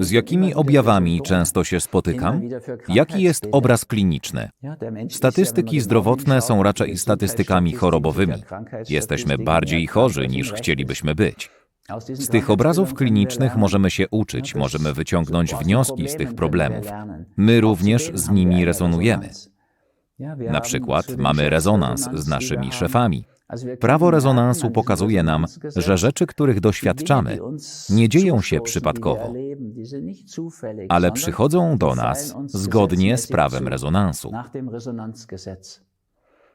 Z jakimi objawami często się spotykam? Jaki jest obraz kliniczny? Statystyki zdrowotne są raczej statystykami chorobowymi. Jesteśmy bardziej chorzy niż chcielibyśmy być. Z tych obrazów klinicznych możemy się uczyć, możemy wyciągnąć wnioski z tych problemów. My również z nimi rezonujemy. Na przykład mamy rezonans z naszymi szefami. Prawo rezonansu pokazuje nam, że rzeczy, których doświadczamy, nie dzieją się przypadkowo, ale przychodzą do nas zgodnie z prawem rezonansu.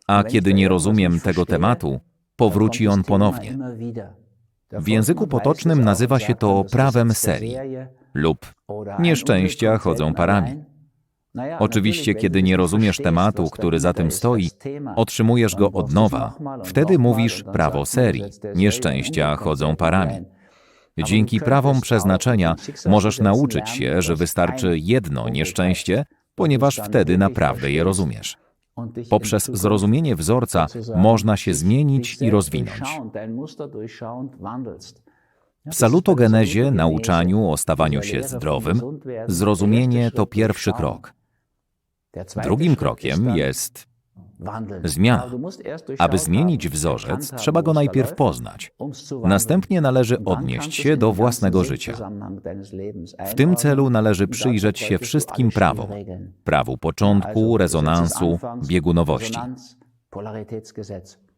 A kiedy nie rozumiem tego tematu, powróci on ponownie. W języku potocznym nazywa się to prawem serii lub nieszczęścia chodzą parami. Oczywiście, kiedy nie rozumiesz tematu, który za tym stoi, otrzymujesz go od nowa. Wtedy mówisz prawo serii. Nieszczęścia chodzą parami. Dzięki prawom przeznaczenia możesz nauczyć się, że wystarczy jedno nieszczęście, ponieważ wtedy naprawdę je rozumiesz. Poprzez zrozumienie wzorca można się zmienić i rozwinąć. W salutogenezie, nauczaniu o stawaniu się zdrowym, zrozumienie to pierwszy krok. Drugim krokiem jest zmiana. Aby zmienić wzorzec, trzeba go najpierw poznać. Następnie należy odnieść się do własnego życia. W tym celu należy przyjrzeć się wszystkim prawom. Prawu początku, rezonansu, biegunowości.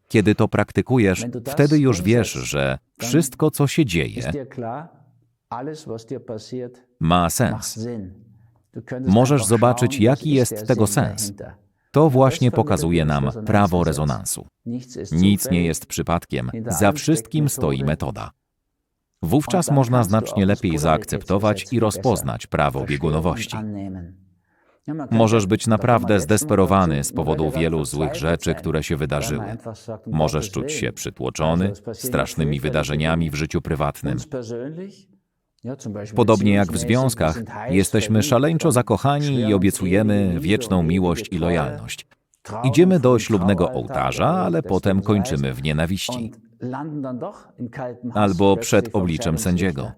Kiedy to praktykujesz, wtedy już wiesz, że wszystko, co się dzieje, ma sens. Możesz zobaczyć, jaki jest tego sens. To właśnie pokazuje nam prawo rezonansu. Nic nie jest przypadkiem, za wszystkim stoi metoda. Wówczas można znacznie lepiej zaakceptować i rozpoznać prawo biegunowości. Możesz być naprawdę zdesperowany z powodu wielu złych rzeczy, które się wydarzyły. Możesz czuć się przytłoczony strasznymi wydarzeniami w życiu prywatnym. Podobnie jak w związkach, jesteśmy szaleńczo zakochani i obiecujemy wieczną miłość i lojalność. Idziemy do ślubnego ołtarza, ale potem kończymy w nienawiści. Albo przed obliczem sędziego.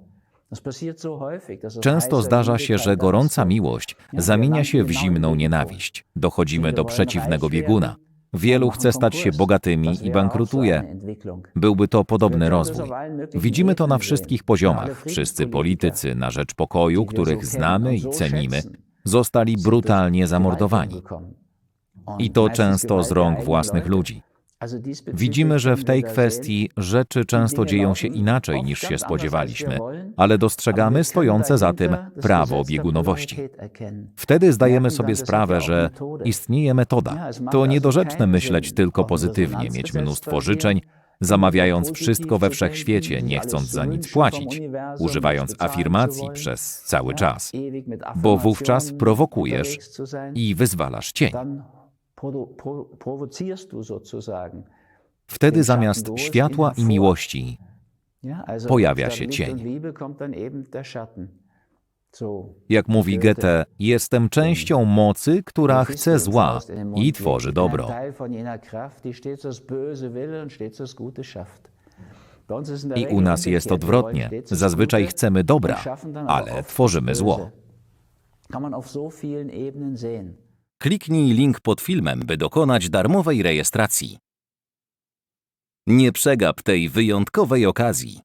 Często zdarza się, że gorąca miłość zamienia się w zimną nienawiść. Dochodzimy do przeciwnego bieguna. Wielu chce stać się bogatymi i bankrutuje. Byłby to podobny rozwój. Widzimy to na wszystkich poziomach. Wszyscy politycy na rzecz pokoju, których znamy i cenimy, zostali brutalnie zamordowani. I to często z rąk własnych ludzi. Widzimy, że w tej kwestii rzeczy często dzieją się inaczej niż się spodziewaliśmy, ale dostrzegamy stojące za tym prawo biegunowości. Wtedy zdajemy sobie sprawę, że istnieje metoda. To niedorzeczne myśleć tylko pozytywnie, mieć mnóstwo życzeń, zamawiając wszystko we wszechświecie, nie chcąc za nic płacić, używając afirmacji przez cały czas, bo wówczas prowokujesz i wyzwalasz cień. Wtedy zamiast światła i miłości pojawia się cień. Jak mówi Goethe, jestem częścią mocy, która chce zła i tworzy dobro. I u nas jest odwrotnie. Zazwyczaj chcemy dobra, ale tworzymy zło. Kliknij link pod filmem, by dokonać darmowej rejestracji. Nie przegap tej wyjątkowej okazji.